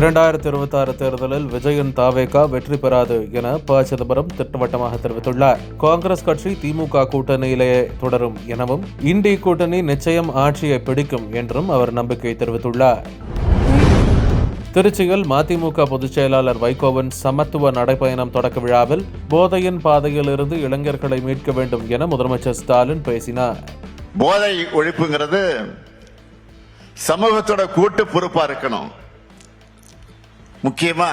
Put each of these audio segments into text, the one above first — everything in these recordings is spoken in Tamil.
இரண்டாயிரத்தி இருபத்தி ஆறு தேர்தலில் விஜயன் தாவேகா வெற்றி பெறாது என ப. சிதம்பரம் திட்டவட்டமாக தெரிவித்துள்ளார். காங்கிரஸ் கட்சி திமுக கூட்டணியிலேயே தொடரும் எனவும் இண்டி கூட்டணி நிச்சயம் ஆட்சியை பிடிக்கும் என்றும் அவர் நம்பிக்கை தெரிவித்துள்ளார். திருச்சியில் மதிமுக பொதுச் செயலாளர் வைகோவின் சமத்துவ நடைப்பயணம் தொடக்க விழாவில் போதையின் பாதையிலிருந்து இளைஞர்களை மீட்க வேண்டும் என முதலமைச்சர் ஸ்டாலின் பேசினார். போதை ஒழிப்புங்கிறது சமூகத்தோட கூட்டு பொறுப்பா இருக்கணும். முக்கியமா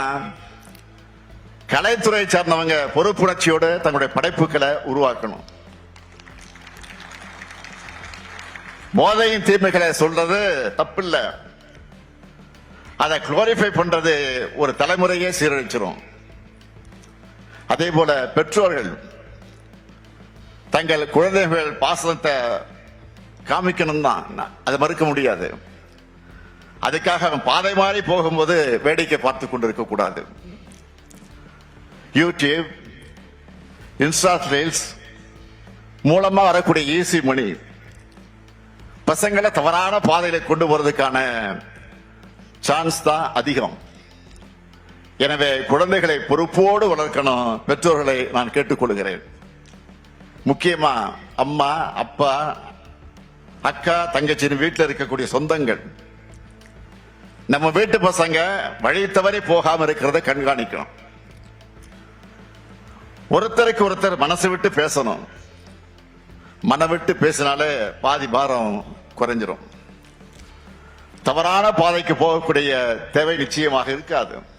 கலைத்துறை சார்ந்தவங்க பொறுப்புணர்ச்சியோடு தங்களுடைய படைப்புகளை உருவாக்கணும். போதையின் தீமைகளை சொல்றது தப்பில்லை. அதை குளோரிஃபை பண்றது ஒரு தலைமுறையே சீரழிச்சிரும். அதே போல பெற்றோர்கள் தங்கள் குழந்தைகள் பாசனத்தை காமிக்கணும் தான் அதை மறுக்க முடியாது. அதுக்காக அவன் பாதை மாறி போகும்போது வேடிக்கை பார்த்து கொண்டிருக்க கூடாது. யூடியூப் இன்ஸ்டா ரீல்ஸ் மூலமா வரக்கூடிய ஈசி மணி பசங்களை தவறான பாதையில கொண்டு போறதுக்கான சான்ஸ் தான் அதிகம். எனவே குழந்தைகளை பொறுப்போடு வளர்க்கணும் பெற்றோர்களை நான் கேட்டுக்கொள்கிறேன். முக்கியமா அம்மா அப்பா அக்கா தங்கச்சின்னு வீட்டில் இருக்கக்கூடிய சொந்தங்கள். நம்ம வீட்டு பசங்க வழி தவறி போகாம இருக்கிறத கண்காணிக்கணும். ஒருத்தருக்கு ஒருத்தர் மனசு விட்டு பேசணும். மன விட்டு பேசினாலே பாதி பாரம் குறைஞ்சிரும். தவறான பாதைக்கு போகக்கூடிய தேவை நிச்சயமாக இருக்காது.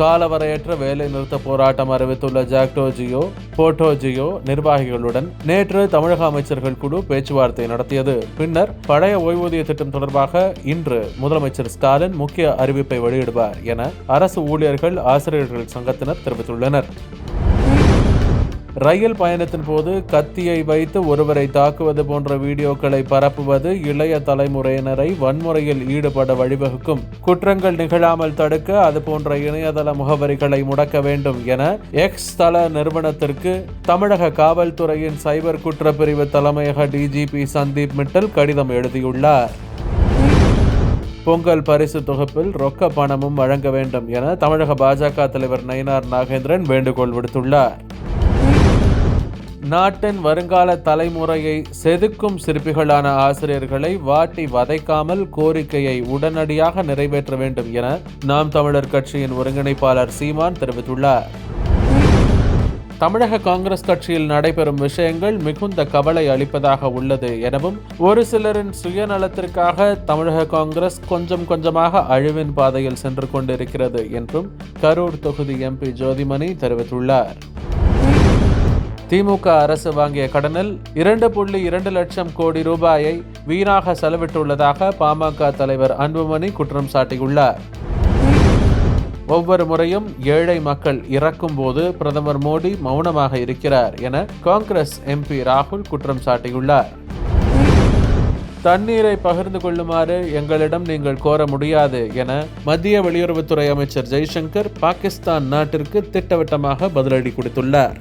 காலவரையற்ற வேலை நிறுத்த போராட்டம் அறிவித்துள்ள ஜாக்டோஜியோ போட்டோஜியோ நிர்வாகிகளுடன் நேற்று தமிழக அமைச்சர்கள் குழு பேச்சுவார்த்தை நடத்தியது. பின்னர் பழைய ஓய்வூதிய திட்டம் தொடர்பாக இன்று முதலமைச்சர் ஸ்டாலின் முக்கிய அறிவிப்பை வெளியிடுவார் என அரசு ஊழியர்கள் ஆசிரியர்கள் சங்கத்தினர் தெரிவித்துள்ளனர். ரயில் பயணத்தின் போது கத்தியை வைத்து ஒருவரை தாக்குவது போன்ற வீடியோக்களை பரப்புவது இளைய தலைமுறையினரை வன்முறையில் ஈடுபட வழிவகுக்கும். குற்றங்கள் நிகழாமல் தடுக்க அது போன்ற இணையதள முகவரிகளை முடக்க வேண்டும் என எக்ஸ் தள நிறுவனத்திற்கு தமிழக காவல்துறையின் சைபர் குற்றப்பிரிவு தலைமையக டிஜிபி சந்தீப் மிட்டல் கடிதம் எழுதியுள்ளார். பொங்கல் பரிசு தொகுப்பில் ரொக்க பணமும் வழங்க வேண்டும் என தமிழக பாஜக தலைவர் நயினார் நாகேந்திரன் வேண்டுகோள் விடுத்துள்ளார். நாட்டின் வருங்கால தலைமுறையை செதுக்கும் சிற்பிகளான ஆசிரியர்களை வாட்டி வதைக்காமல் கோரிக்கையை உடனடியாக நிறைவேற்ற வேண்டும் என நாம் தமிழர் கட்சியின் ஒருங்கிணைப்பாளர் சீமான் தெரிவித்துள்ளார். தமிழக காங்கிரஸ் கட்சியில் நடைபெறும் விஷயங்கள் மிகுந்த கவலை அளிப்பதாக உள்ளது எனவும் ஒரு சிலரின் சுயநலத்திற்காக தமிழக காங்கிரஸ் கொஞ்சம் கொஞ்சமாக அழிவின் பாதையில் சென்று கொண்டிருக்கிறது என்றும் கரூர் தொகுதி எம்பி ஜோதிமணி தெரிவித்துள்ளார். திமுக அரசு வாங்கிய கடனில் இரண்டு புள்ளி இரண்டு லட்சம் கோடி ரூபாயை வீணாக செலவிட்டுள்ளதாக பாமக தலைவர் அன்புமணி குற்றம் சாட்டியுள்ளார். ஒவ்வொரு முறையும் ஏழை மக்கள் இறக்கும் போது பிரதமர் மோடி மௌனமாக இருக்கிறார் என காங்கிரஸ் எம்பி ராகுல் குற்றம் சாட்டியுள்ளார். தண்ணீரை பகிர்ந்து கொள்ளுமாறு எங்களிடம் நீங்கள் கோர முடியாது என மத்திய வெளியுறவுத்துறை அமைச்சர் ஜெய்சங்கர் பாகிஸ்தான் நாட்டிற்கு திட்டவட்டமாக பதிலடி கொடுத்துள்ளார்.